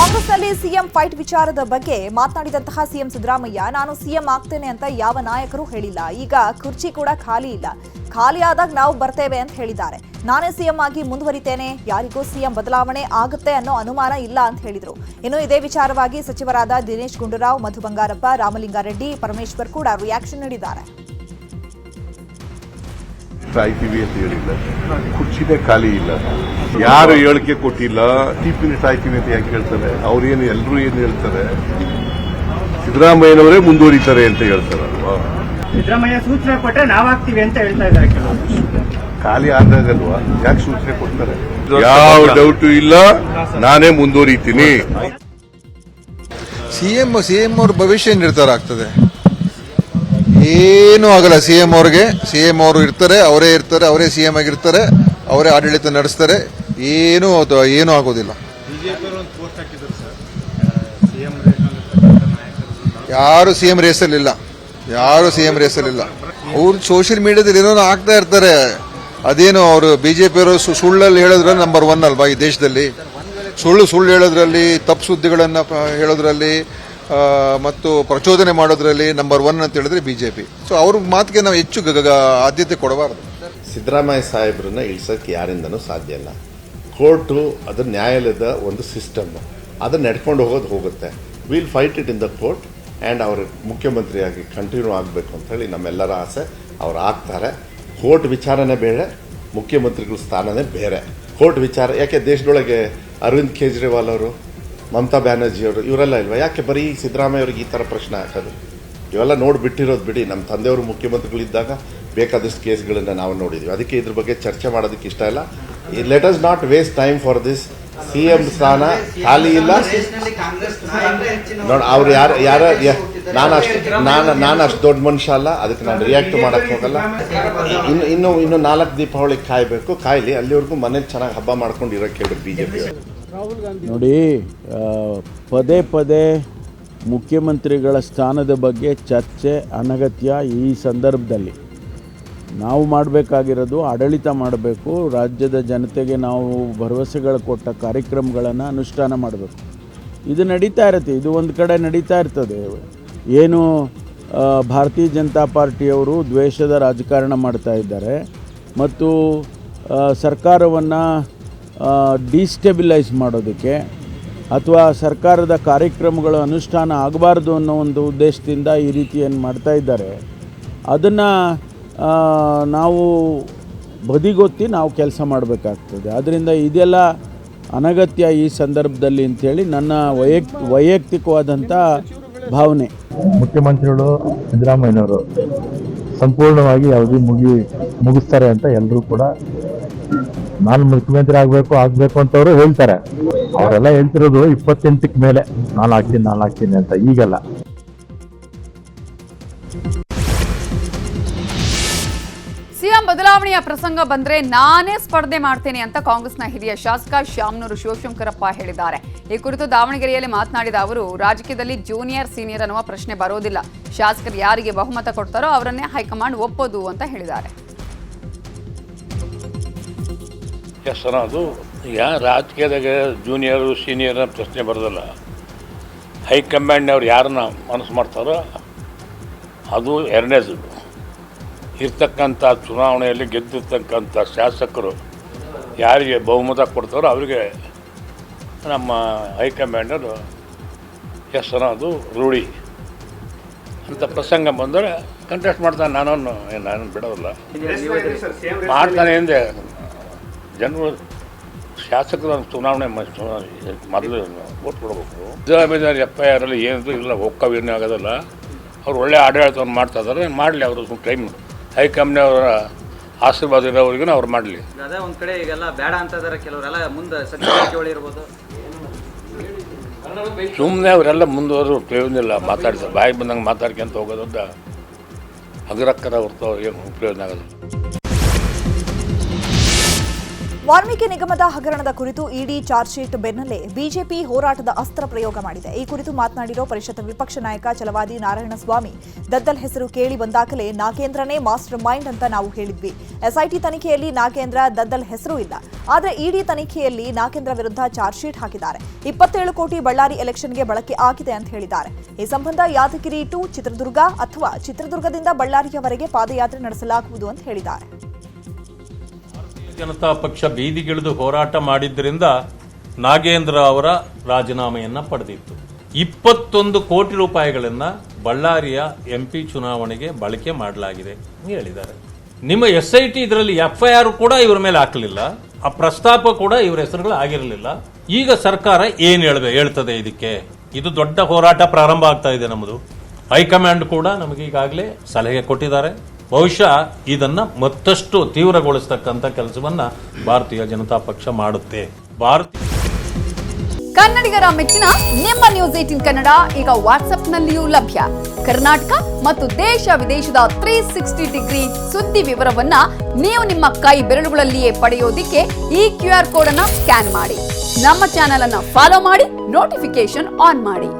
ಕಾಂಗ್ರೆಸ್ನಲ್ಲಿ CM fight ವಿಚಾರದ ಬಗ್ಗೆ ಮಾತನಾಡಿದಂತಹ ಸಿಎಂ ಸಿದ್ದರಾಮಯ್ಯ, ನಾನು ಸಿಎಂ ಆಗ್ತೇನೆ ಅಂತ ಯಾವ ನಾಯಕರು ಹೇಳಿಲ್ಲ. ಈಗ ಕುರ್ಚಿ ಕೂಡ ಖಾಲಿ ಇಲ್ಲ. ಖಾಲಿ ಆದಾಗ ನಾವು ಬರ್ತೇವೆ ಅಂತ ಹೇಳಿದ್ದಾರೆ. ನಾನೇ ಸಿಎಂ ಆಗಿ ಮುಂದುವರಿತೇನೆ. ಯಾರಿಗೂ ಸಿಎಂ ಬದಲಾವಣೆ ಆಗುತ್ತೆ ಅನ್ನೋ ಅನುಮಾನ ಇಲ್ಲ ಅಂತ ಹೇಳಿದರು. ಇನ್ನು ಇದೇ ವಿಚಾರವಾಗಿ ಸಚಿವರಾದ ದಿನೇಶ್ ಗುಂಡೂರಾವ್, ಮಧು ಬಂಗಾರಪ್ಪ, ರಾಮಲಿಂಗಾರೆಡ್ಡಿ, ಪರಮೇಶ್ವರ್ ಕೂಡ ರಿಯಾಕ್ಷನ್ ನೀಡಿದ್ದಾರೆ. ಸಾಯ್ತೀವಿ ಅಂತ ಹೇಳಿಲ್ಲ. ಕುರ್ಚಿನೇ ಖಾಲಿ ಇಲ್ಲ. ಯಾರು ಹೇಳಿಕೆ ಕೊಟ್ಟಿಲ್ಲ ಟಿಪಿನ ಸಾಯ್ತೀವಿ ಅಂತ ಯಾಕೆ ಹೇಳ್ತಾರೆ? ಅವ್ರೇನು ಎಲ್ಲರೂ ಏನು ಹೇಳ್ತಾರೆ? ಸಿದ್ದರಾಮಯ್ಯನವರೇ ಮುಂದುವರಿತಾರೆ ಅಂತ ಹೇಳ್ತಾರಲ್ವಾ ಸಿದ್ದರಾಮಯ್ಯ ಸೂಚನೆ ಕೊಟ್ಟರೆ ನಾವಾಗ್ತೀವಿ ಅಂತ ಹೇಳ್ತಾ ಇದ್ದಾರೆ ಕೆಲವರು. ಖಾಲಿ ಆದಾಗಲ್ವಾ? ಯಾಕೆ ಸೂಚನೆ ಕೊಡ್ತಾರೆ? ಯಾವ ಡೌಟು ಇಲ್ಲ ನಾನೇ ಮುಂದುವರಿತೀನಿ. ಸಿಎಂ ಸಿಎಂ ಅವ್ರ ಭವಿಷ್ಯ ನಿರ್ಧಾರ ಆಗ್ತದೆ? ಏನೂ ಆಗಲ್ಲ. ಸಿಎಂ ಅವ್ರಿಗೆ. ಸಿ ಸಿಎಂ ಅವರು ಇರ್ತಾರೆ. ಅವರೇ ಇರ್ತಾರೆ. ಅವರೇ ಸಿ ಸಿಎಂ ಆಗಿರ್ತಾರೆ. ಅವರೇ ಆಡಳಿತ ನಡೆಸ್ತಾರೆ. ಏನೂ ಅದು ಏನೂ ಆಗೋದಿಲ್ಲ. ಯಾರು ಸಿಎಂ ರೇಸಲ್ಲಿಲ್ಲ ಯಾರು ಸಿಎಂ ರೇಸಲ್ಲಿಲ್ಲ ಅವ್ರು ಸೋಷಿಯಲ್ ಮೀಡಿಯಾದಲ್ಲಿ ಏನೋ ಆಗ್ತಾ ಇರ್ತಾರೆ. ಅದೇನು ಅವರು ಬಿಜೆಪಿಯವರು ಸುಳ್ಳಲ್ಲಿ ಹೇಳೋದ್ರಲ್ಲಿ ನಂಬರ್ ಒನ್ ಅಲ್ವಾ ಈ ದೇಶದಲ್ಲಿ? ಸುಳ್ಳು ಸುಳ್ಳು ಹೇಳೋದ್ರಲ್ಲಿ ತಪ್ಪು ಸುದ್ದಿಗಳನ್ನು ಹೇಳೋದ್ರಲ್ಲಿ ಮತ್ತು ಪ್ರಚೋದನೆ ಮಾಡೋದ್ರಲ್ಲಿ ನಂಬರ್ ಒನ್ ಅಂತ ಹೇಳಿದ್ರೆ ಬಿಜೆಪಿ ಸೊ ಅವ್ರ ಮಾತಿಗೆ ನಾವು ಹೆಚ್ಚು ಆದ್ಯತೆ ಕೊಡಬಾರದು. ಸಿದ್ದರಾಮಯ್ಯ ಸಾಹೇಬ್ರನ್ನ ಇಳಿಸೋಕ್ಕೆ ಯಾರಿಂದನೂ ಸಾಧ್ಯ ಇಲ್ಲ. ಕೋರ್ಟು ಅದು ನ್ಯಾಯಾಲಯದ ಒಂದು ಸಿಸ್ಟಮ್ ಅದನ್ನ ನಡ್ಕೊಂಡು ಹೋಗೋದು ಹೋಗುತ್ತೆ. Will fight it in the court and ಅವರು ಮುಖ್ಯಮಂತ್ರಿಯಾಗಿ ಕಂಟಿನ್ಯೂ ಆಗಬೇಕು ಅಂತ ಹೇಳಿ ನಮ್ಮೆಲ್ಲರ ಆಸೆ. ಅವ್ರು ಆಗ್ತಾರೆ. ಕೋರ್ಟ್ ವಿಚಾರನೇ ಬೇರೆ, ಮುಖ್ಯಮಂತ್ರಿಗಳ ಸ್ಥಾನನೇ ಬೇರೆ. ಕೋರ್ಟ್ ವಿಚಾರ, ಯಾಕೆ ದೇಶದೊಳಗೆ ಅರವಿಂದ್ ಕೇಜ್ರಿವಾಲ್ ಅವರು ಮಮತಾ ಬ್ಯಾನರ್ಜಿ ಅವರು, ಇವರೆಲ್ಲ ಇಲ್ವಾ? ಯಾಕೆ ಬರೀ ಸಿದ್ದರಾಮಯ್ಯ ಅವ್ರಿಗೆ ಈ ಥರ ಪ್ರಶ್ನೆ ಹಾಕೋದು? ಇವೆಲ್ಲ ನೋಡಿಬಿಟ್ಟಿರೋದು ಬಿಡಿ. ನಮ್ಮ ತಂದೆಯವರು ಮುಖ್ಯಮಂತ್ರಿಗಳಿದ್ದಾಗ ಬೇಕಾದಷ್ಟು ಕೇಸ್ಗಳನ್ನ ನಾವು ನೋಡಿದ್ವಿ. ಅದಕ್ಕೆ ಇದ್ರ ಬಗ್ಗೆ ಚರ್ಚೆ ಮಾಡೋದಕ್ಕೆ ಇಷ್ಟ ಇಲ್ಲ. Let us not waste time for this C M ಸ್ಥಾನ ಖಾಲಿ ಇಲ್ಲ. ನೋಡಿ, ಅವ್ರು ಯಾರು, ಯಾರ ನಾನು ಅಷ್ಟು, ನಾನು ನಾನು ಅಷ್ಟು ದೊಡ್ಡ ಮನುಷ್ಯ ಅಲ್ಲ. ಅದಕ್ಕೆ ನಾನು ರಿಯಾಕ್ಟ್ ಮಾಡೋಕ್ಕೆ ಹೋಗಲ್ಲ. ಇನ್ನು ಇನ್ನು ಇನ್ನು ನಾಲ್ಕು ದೀಪಾವಳಿ ಕಾಯಬೇಕು. ಕಾಯಲಿ, ಅಲ್ಲಿವರೆಗೂ ಮನೇಲಿ ಚೆನ್ನಾಗಿ ಹಬ್ಬ ಮಾಡ್ಕೊಂಡು ಬಿ ಹೇಳಿ ಬಿಜೆಪಿ ನೋಡಿ ಪದೇ ಪದೇ ಮುಖ್ಯಮಂತ್ರಿಗಳ ಸ್ಥಾನದ ಬಗ್ಗೆ ಚರ್ಚೆ ಅನಗತ್ಯ ಈ ಸಂದರ್ಭದಲ್ಲಿ. ನಾವು ಮಾಡಬೇಕಾಗಿರೋದು ಆಡಳಿತ ಮಾಡಬೇಕು, ರಾಜ್ಯದ ಜನತೆಗೆ ನಾವು ಭರವಸೆಗಳು ಕೊಟ್ಟ ಕಾರ್ಯಕ್ರಮಗಳನ್ನು ಅನುಷ್ಠಾನ ಮಾಡಬೇಕು. ಇದು ನಡೀತಾ ಇರುತ್ತೆ, ಇದು ಒಂದು ಕಡೆ ನಡೀತಾ ಇರ್ತದೆ. ಏನು ಭಾರತೀಯ ಜನತಾ ಪಾರ್ಟಿಯವರು ದ್ವೇಷದ ರಾಜಕಾರಣ ಮಾಡ್ತಾ ಇದ್ದಾರೆ, ಮತ್ತು ಸರ್ಕಾರವನ್ನು ಡಿಸ್ಟೆಬಿಲೈಸ್ ಮಾಡೋದಕ್ಕೆ ಅಥವಾ ಸರ್ಕಾರದ ಕಾರ್ಯಕ್ರಮಗಳು ಅನುಷ್ಠಾನ ಆಗಬಾರ್ದು ಅನ್ನೋ ಒಂದು ಉದ್ದೇಶದಿಂದ ಈ ರೀತಿ ಏನು ಮಾಡ್ತಾ ಇದ್ದಾರೆ, ಅದನ್ನು ನಾವು ಬದಿಗೊತ್ತಿ ನಾವು ಕೆಲಸ ಮಾಡಬೇಕಾಗ್ತದೆ. ಅದರಿಂದ ಇದೆಲ್ಲ ಅನಗತ್ಯ ಈ ಸಂದರ್ಭದಲ್ಲಿ ಅಂಥೇಳಿ ನನ್ನ ವೈಯಕ್ ವೈಯಕ್ತಿಕವಾದಂಥ ಭಾವನೆ. ಮುಖ್ಯಮಂತ್ರಿಗಳು ಸಿದ್ದರಾಮಯ್ಯನವರು ಸಂಪೂರ್ಣವಾಗಿ ಅವಧಿ ಮುಗಿ, ಮುಗಿಸ್ತಾರೆ ಅಂತ ಎಲ್ಲರೂ ಕೂಡ ನಾನು ಮುಖ್ಯಮಂತ್ರಿ ಆಗ್ಬೇಕು, ಆಗಬೇಕು ಅಂತವರು ಹೇಳ್ತಾರೆ. ಅವರೆಲ್ಲ ಹೇಳ್ತಿರೋದು ಇಪ್ಪತ್ತೆಂಟಕ್ಕೆ ಮೇಲೆ. ನಾನು ಆಗ್ತೀನಿ ನಾನು ಆಗ್ತೀನಿ ಅಂತ. ಈಗಲ್ಲ. ಸಿಎಂ ಬದಲಾವಣೆಯ ಪ್ರಸಂಗ ಬಂದ್ರೆ ನಾನೇ ಸ್ಪರ್ಧೆ ಮಾಡ್ತೇನೆ ಅಂತ ಕಾಂಗ್ರೆಸ್ನ ಹಿರಿಯ ಶಾಸಕ ಶ್ಯಾಮನೂರು ಶಿವಶಂಕರಪ್ಪ ಹೇಳಿದ್ದಾರೆ. ಈ ಕುರಿತು ದಾವಣಗೆರೆಯಲ್ಲಿ ಮಾತನಾಡಿದ ಅವರು, ರಾಜಕೀಯದಲ್ಲಿ ಜೂನಿಯರ್ ಸೀನಿಯರ್ ಅನ್ನುವ ಪ್ರಶ್ನೆ ಬರೋದಿಲ್ಲ. ಶಾಸಕರು ಯಾರಿಗೆ ಬಹುಮತ ಕೊಡ್ತಾರೋ ಅವರನ್ನೇ ಹೈಕಮಾಂಡ್ ಒಪ್ಪೋದು ಅಂತ ಹೇಳಿದ್ದಾರೆ. ಎಸ್ ಅದು. ಯಾ ರಾಜಕೀಯದಾಗ ಜೂನಿಯರು ಸೀನಿಯರ್ ಪ್ರಶ್ನೆ ಬರೋದಿಲ್ಲ. ಹೈಕಮಾಂಡ್ನವ್ರು ಯಾರನ್ನ ಮನಸ್ಸು ಮಾಡ್ತಾರೋ ಅದು ಎರಡನೇದು ಇರ್ತಕ್ಕಂಥ ಚುನಾವಣೆಯಲ್ಲಿ ಗೆದ್ದಿರ್ತಕ್ಕಂಥ ಶಾಸಕರು ಯಾರಿಗೆ ಬಹುಮತ ಕೊಡ್ತಾರೋ ಅವರಿಗೆ ನಮ್ಮ ಹೈಕಮಾಂಡರು ಎಸ್ ಅದು ರೂಢಿ. ಅಂತ ಪ್ರಸಂಗ ಬಂದರೆ ಕಂಟೆಸ್ಟ್ ಮಾಡ್ತಾನೆ. ನಾನು ನಾನು ಬಿಡೋದಿಲ್ಲ. ಮಾಡ್ತಾನೆ ಎಂದೆ ಜನರು ಶಾಸಕರ ಚುನಾವಣೆ ಮೊದಲು ಓಟ್ ಕೊಡಬೇಕು. ಸಿದ್ದರಾಮಯ್ಯ ಎಫ್ ಐ ಆರಲ್ಲಿ ಏನಿದ್ರು ಇಲ್ಲ ಒಕ್ಕವೇನು ಆಗೋದಿಲ್ಲ. ಅವ್ರು ಒಳ್ಳೆ ಆಡಳಿತವನ್ನು ಮಾಡ್ತಾ ಇದ್ದಾರೆ ಮಾಡಲಿ ಅವರು ಟೈಮ್ ಹೈಕಮಾಂಡ್ನವರ ಆಶೀರ್ವಾದ ಇರೋವ್ರಿಗೂ ಅವ್ರು ಮಾಡಲಿ. ಅದೇ ಒಂದು ಕಡೆ ಈಗೆಲ್ಲ ಬೇಡ ಅಂತ ಇದಾರೆ ಕೆಲವರೆಲ್ಲ ಮುಂದೆ ಇರ್ಬೋದು ಸುಮ್ಮನೆ ಅವರೆಲ್ಲ ಮುಂದುವರೆದು ಪ್ರಯೋಜನ ಇಲ್ಲ ಮಾತಾಡ್ತಾರೆ ಬಾಯಿ ಬಂದಂಗೆ ಮಾತಾಡ್ಕೊಂತ ಹೋಗೋದಂತ ಹಗರಕ್ಕರ ಹೊರತು ಏನು ಪ್ರಯೋಜನ ಆಗೋದಿಲ್ಲ. ವಾಲ್ಮೀಕಿ ನಿಗಮದ ಹಗರಣದ ಕುರಿತು ಇಡಿ ಚಾರ್ಜ್ ಶೀಟ್ ಬೆನ್ನಲ್ಲೇ ಬಿಜೆಪಿ ಹೋರಾಟದ ಅಸ್ತ್ರ ಪ್ರಯೋಗ ಮಾಡಿದೆ. ಈ ಕುರಿತು ಮಾತನಾಡಿರೋ ಪರಿಷತ್ ವಿಪಕ್ಷ ನಾಯಕ ಚಲವಾದಿ ನಾರಾಯಣಸ್ವಾಮಿ. ದದ್ದಲ್ ಹೆಸರು ಕೇಳಿ ಬಂದಾಗಲೇ ನಾಗೇಂದ್ರನೇ ಮಾಸ್ಟರ್ ಮೈಂಡ್ ಅಂತ ನಾವು ಹೇಳಿದ್ವಿ. ಎಸ್ಐಟಿ ತನಿಖೆಯಲ್ಲಿ ನಾಗೇಂದ್ರ, ದದ್ದಲ್ ಹೆಸರು ಇಲ್ಲ. ಆದರೆ ಇಡಿ ತನಿಖೆಯಲ್ಲಿ ನಾಗೇಂದ್ರ ವಿರುದ್ಧ ಚಾರ್ಜ್ ಶೀಟ್ ಹಾಕಿದ್ದಾರೆ. ಇಪ್ಪತ್ತೇಳು ಕೋಟಿ ಬಳ್ಳಾರಿ ಎಲೆಕ್ಷನ್ಗೆ ಬಳಕೆ ಆಗಿದೆ ಅಂತ ಹೇಳಿದ್ದಾರೆ. ಈ ಸಂಬಂಧ ಯಾದಗಿರಿ ಟು ಚಿತ್ರದುರ್ಗ ಅಥವಾ ಚಿತ್ರದುರ್ಗದಿಂದ ಬಳ್ಳಾರಿಯವರೆಗೆ ಪಾದಯಾತ್ರೆ ನಡೆಸಲಾಗುವುದು ಅಂತ ಹೇಳಿದ್ದಾರೆ. ಜನತಾ ಪಕ್ಷ ಬೀದಿಗಿಳಿದು ಹೋರಾಟ ಮಾಡಿದ್ದರಿಂದ ನಾಗೇಂದ್ರ ಅವರ ರಾಜೀನಾಮೆಯನ್ನ ಪಡೆದಿತ್ತು. ಇಪ್ಪತ್ತೊಂದು ಕೋಟಿ ರೂಪಾಯಿಗಳನ್ನ ಬಳ್ಳಾರಿಯ ಎಂಪಿ ಚುನಾವಣೆಗೆ ಬಳಕೆ ಮಾಡಲಾಗಿದೆ ಹೇಳಿದ್ದಾರೆ. ನಿಮ್ಮ ಎಸ್ ಐ ಟಿ ಇದರಲ್ಲಿ ಎಫ್ ಐ ಆರ್ ಕೂಡ ಇವರ ಮೇಲೆ ಹಾಕಲಿಲ್ಲ. ಆ ಪ್ರಸ್ತಾಪ ಕೂಡ ಇವರ ಹೆಸರುಗಳು ಆಗಿರಲಿಲ್ಲ. ಈಗ ಸರ್ಕಾರ ಏನ್ ಹೇಳ್বে ಹೇಳ್ತದೆ ಇದಕ್ಕೆ? ಇದು ದೊಡ್ಡ ಹೋರಾಟ ಪ್ರಾರಂಭ ಆಗ್ತಾ ಇದೆ ನಮ್ಮದು ಹೈಕಮಾಂಡ್ ಕೂಡ ನಮಗೆ ಈಗಾಗಲೇ ಸಲಹೆ ಕೊಟ್ಟಿದ್ದಾರೆ. ಬಹುಶಃ ಇದನ್ನು ಮತ್ತಷ್ಟು ತೀವ್ರಗೊಳಿಸ್ತಕ್ಕಂಥ ಕೆಲಸವನ್ನ ಭಾರತೀಯ ಜನತಾ ಪಕ್ಷ ಮಾಡುತ್ತೆ. ಭಾರತ ಕನ್ನಡಿಗರ ಮೆಚ್ಚಿನ ನಿಮ್ಮ ನ್ಯೂಸ್ ಏಟಿನ್ ಕನ್ನಡ ಈಗ ವಾಟ್ಸ್ಆಪ್ನಲ್ಲಿಯೂ ಲಭ್ಯ. ಕರ್ನಾಟಕ ಮತ್ತು ದೇಶ ವಿದೇಶದ ತ್ರೀ ಸಿಕ್ಸ್ಟಿ ಡಿಗ್ರಿ ಸುದ್ದಿ ವಿವರವನ್ನ ನೀವು ನಿಮ್ಮ ಕೈ ಬೆರಳುಗಳಲ್ಲಿಯೇ ಪಡೆಯೋದಿಕ್ಕೆ ಈ ಕ್ಯೂ ಆರ್ ಕೋಡ್ ಅನ್ನ ಸ್ಕ್ಯಾನ್ ಮಾಡಿ. ನಮ್ಮ ಚಾನೆಲ್ ಅನ್ನ ಫಾಲೋ ಮಾಡಿ ನೋಟಿಫಿಕೇಶನ್ ಆನ್ ಮಾಡಿ.